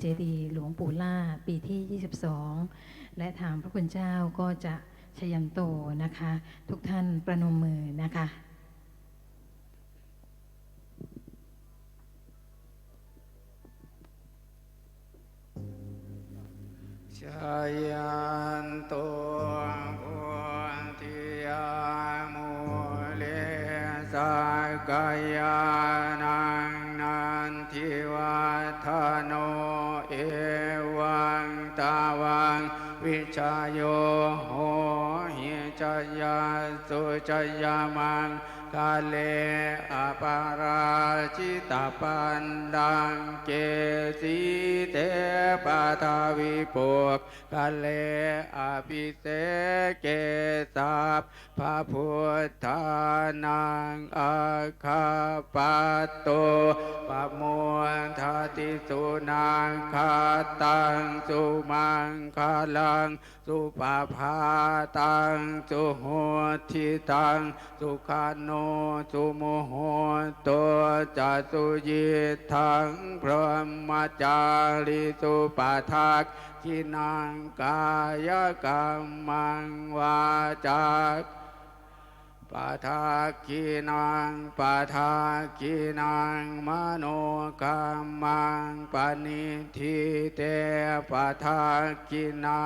เจดีย์หลวงปู่ล่าปีที่ 22 และทางพระคุณเจ้าก็จะชยันโตนะคะ ทุกท่านประนมมือนะคะชายันโตัวพุทธิยามุเลสากายา च यमं काले ปาราชิตาปันดังเกสีเตปาทาวิปุกกาเลอภิเสเกสัพพระพุทธานังอาคาปัตโตปะมวนทาติสุนังคาตังสุมังคาลังสุปาพาตังสุโหทิตังสุขาโนสุโมโหตัวจัสุยิทังพรหมจาริสุปาทักขินังกายกรรมังวาจาก ปาทากีนังปาทากีนังมโนกรรมังปณิทิเตปาทากีนา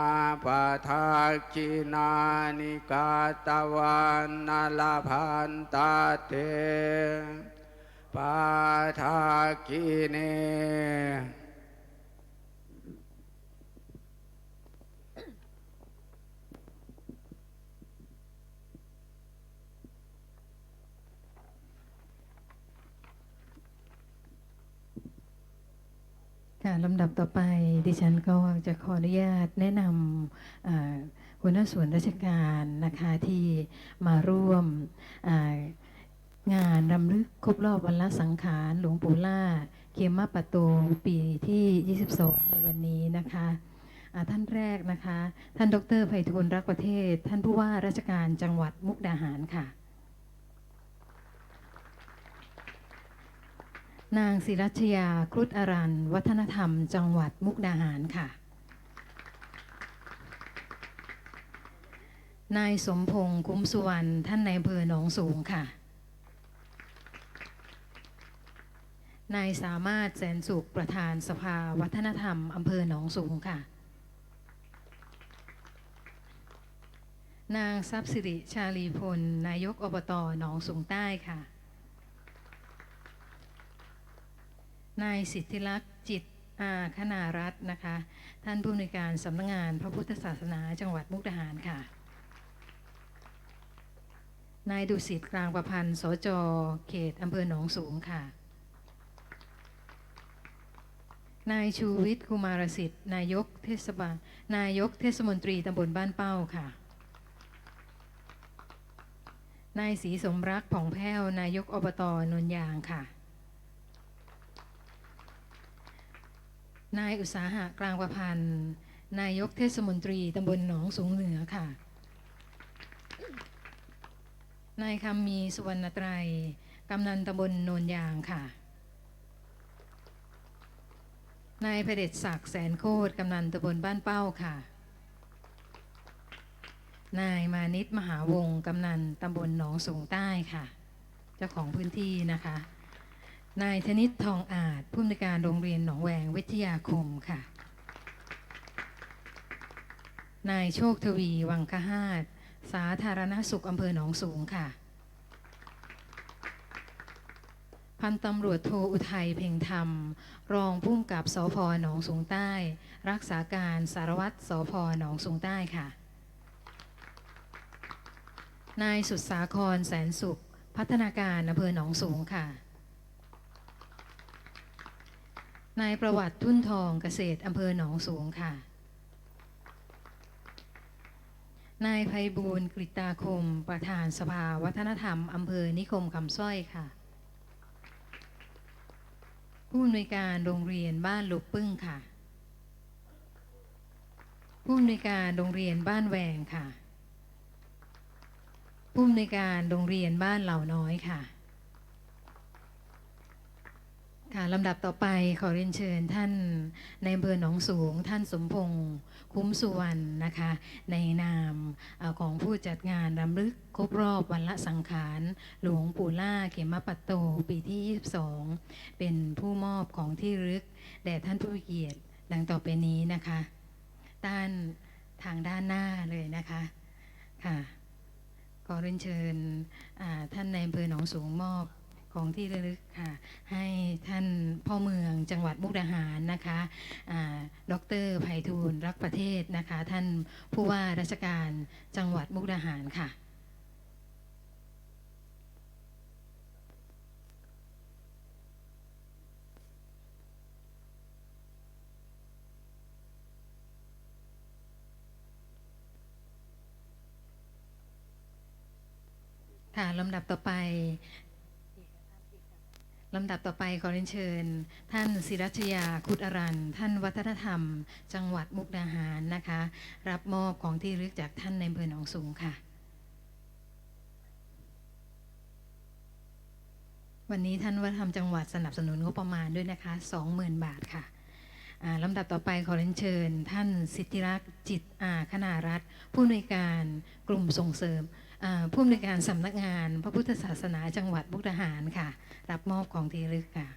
ปาทากีนานิกาตวันนาลาพันตาเตปาทากีเน ลำดับต่อไปดิฉันก็จะขออนุญาตแนะนำหัวหน้าส่วนราชการนะคะที่มาร่วมงานรำลึกครบรอบวันละสังขารหลวงปู่ล่าเขมมาปะโตปีที่ 22 ในวันนี้นะคะท่านแรกนะคะ ท่านดรไพฑูรย์รักประเทศ ท่านผู้ว่าราชการจังหวัดมุกดาหารค่ะ นางศิรัชยาครุฑอรันวัฒนธรรม จังหวัดมุกดาหารค่ะ นายสมพงษ์คุ้มสุวรรณท่านในายอำเภอหนองสูงค่ะ นายสามารถแสนสุขประธานสภาวัฒนธรรมอำเภอหนองสูงค่ะ นางทรัพย์สิริชาลีพล นายกอบตหนองสูงใต้ค่ะ นายสิทธิลักษณ์จิตอาคณารัตน์นะคะ ท่านผู้อำนวยการสำนักงานพระพุทธศาสนาจังหวัดมุกดาหารค่ะ นายดุสิตกลางประพันธ์สจเขตอำเภอหนองสูงค่ะ นายชูวิทย์กุมารสิทธิ์นายกเทศบาลนายกเทศมนตรีตำบลบ้านเป้าค่ะ นายศรีสมรักผ่องแผ้วนายกอบตนนยางค่ะ นายอุตสาหะกลางประพันธ์ นายกเทศมนตรีตำบลหนองสูงเหนือค่ะ นายคำมีสุวรรณไตรยกำนันตำบลโนนยางค่ะ นายเผด็จศักดิ์แสนโคตรกำนันตำบลบ้านเป้าค่ะ นายมานิตมหาวงศ์กำนันตำบลหนองสูงใต้ค่ะ เจ้าของพื้นที่นะคะ นายธนิตทองอาจผู้อำนวยการโรงเรียนหนองแวงวิทยาคมค่ะ นายโชคทวีวังคหาตสาธารณสุขอำเภอหนองสูงค่ะ พันตำรวจโทอุทัยเพ่งธรรม รองผู้กำกับสพหนองสูงใต้ รักษาการสารวัตรสพหนองสูงใต้ค่ะ นายสุดสาครแสนสุข พัฒนาการอำเภอหนองสูงค่ะ นายประวัติทุ่นทองเกษตรอำเภอหนองสูงค่ะ นายไพบูลย์กฤตาคม ประธานสภาวัฒนธรรมอำเภอนิคมคำสร้อยค่ะ ผู้อำนวยการโรงเรียนบ้านลูกปึ้งค่ะ ผู้อำนวยการโรงเรียนบ้านแหวงค่ะ ผู้อำนวยการโรงเรียนบ้านเหล่าน้อยค่ะ ค่ะลำดับต่อไปขอเรียนเชิญท่านในอำเภอหนองสูง ท่านสมพงษ์คุ้มสุวรรณนะคะ ในนามของผู้จัดงานรำลึกครบรอบวันละสังขาร หลวงปู่ล่าเขมปัตโตปีที่ 22 เป็นผู้มอบของที่ระลึก แด่ท่านผู้เกียรติดังต่อไปนี้นะคะด้านทางด้านหน้าเลยนะคะค่ะขอเรียนเชิญท่านในอำเภอหนองสูงมอบ ของที่ระลึกค่ะ ให้ท่านพ่อเมืองจังหวัดมุกดาหารนะคะอ่าดรไพฑูรย์รักประเทศนะคะ ท่านผู้ว่าราชการจังหวัดมุกดาหารค่ะค่ะลำดับต่อไป ลำดับต่อไปขอเรียนเชิญ ท่านศิรัชยาคุดอรัน ท่านวัฒนธรรม จังหวัดมุกดาหารนะคะ รับมอบของที่ระลึกจากท่านในอำเภอหนองสูงค่ะ วันนี้ท่านวัฒนธรรมจังหวัดสนับสนุนงบประมาณด้วยนะคะ 20,000 บาทค่ะลำดับต่อไปขอเรียนเชิญ ท่านสิทธิรักษ์จิตอาคณารัตน์ผู้อำนวยการกลุ่มส่งเสริม ผู้อำนวยการสำนักงาน พระพุทธศาสนาจังหวัดมุกดาหารค่ะ รับมอบของที่ระลึกค่ะ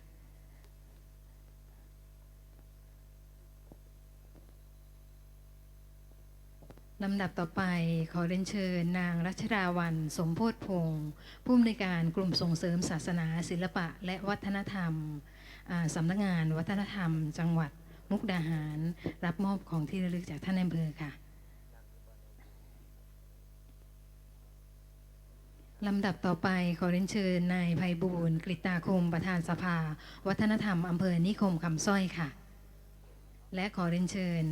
ลำดับต่อไปขอเรียนเชิญนางรัชดาวัน สมโพธพงศ์ผู้อำนวยการกลุ่มส่งเสริมศาสนา ศิลปะ และวัฒนธรรมสำนักงานวัฒนธรรม จังหวัดมุกดาหาร รับมอบของที่ระลึกจากท่านอำเภอค่ะ ลำดับต่อไปขอเรียนเชิญนายไพบูลย์กฤตาคมประธานสภา วัฒนธรรมอำเภอนิคมคำสร้อยค่ะ และขอเรียนเชิญ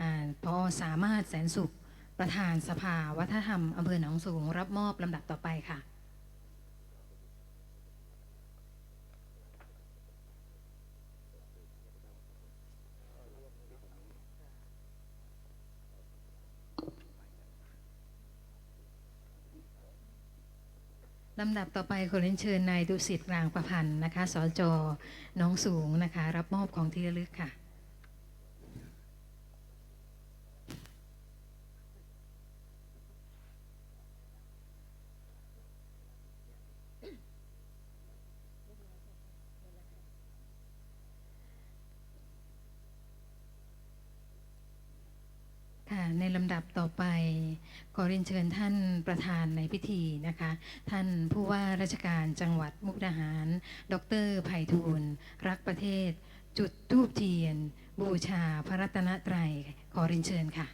อพอสามารถแสนสุข ประธานสภา วัฒนธรรมอำเภอหนองสูง รับมอบลำดับต่อไปค่ะำดับต่อไปขอเรียนเชิญนายดุสิตรางประพันธ์นะคะ สจ น้องสูงนะคะ รับมอบของที่ระลึกค่ะ ลำดับต่อไป ขอเรียนเชิญท่านประธานในพิธีนะคะ ท่านผู้ว่าราชการจังหวัดมุกดาหาร ดรไผ่ทูลรักประเทศ จุดทูบเทียน บูชาพระรัตนตรัยขอเรียนเชิญค่ะ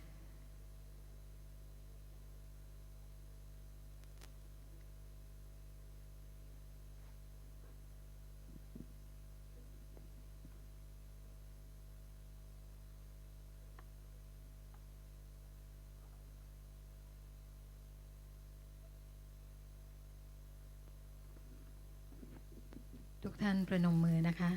ท่านประนมมือนะคะ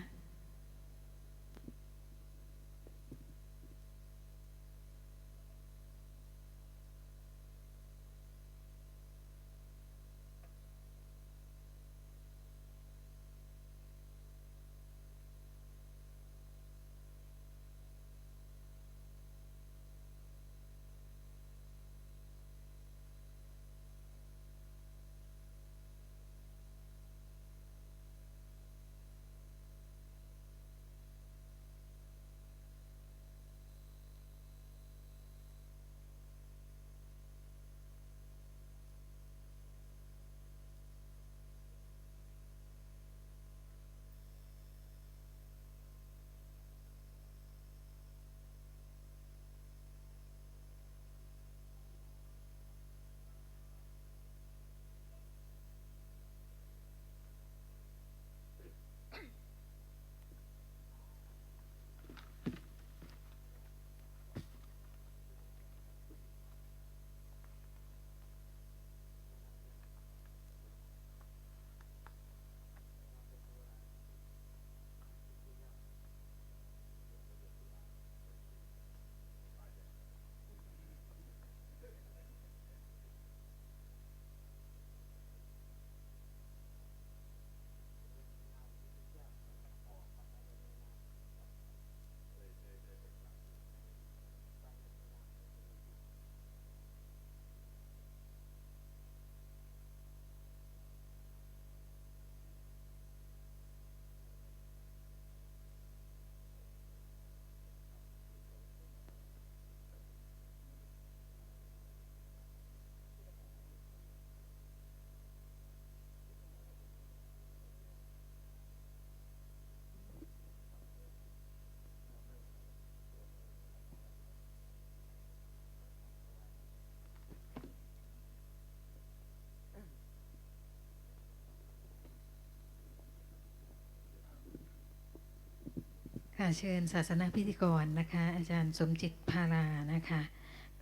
ค่ะเชิญศาสนาพิธีกรนะคะ อาจารย์สมจิตพารานะคะ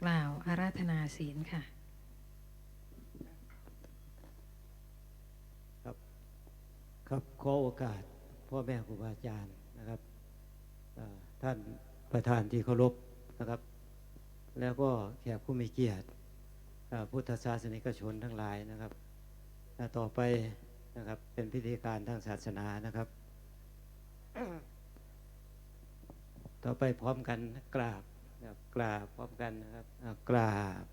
กล่าวอาราธนาศีลค่ะครับขอโอกาสพ่อแม่ครูบาอาจารย์นะครับท่านประธานที่เคารพนะครับ แล้วก็แขกผู้มีเกียรติพุทธศาสนิกชนทั้งหลายนะครับต่อไปนะครับเป็นพิธีการทางศาสนานะครับ ต่อไปพร้อมกันกราบกราบพร้อมกันนะครับกราบ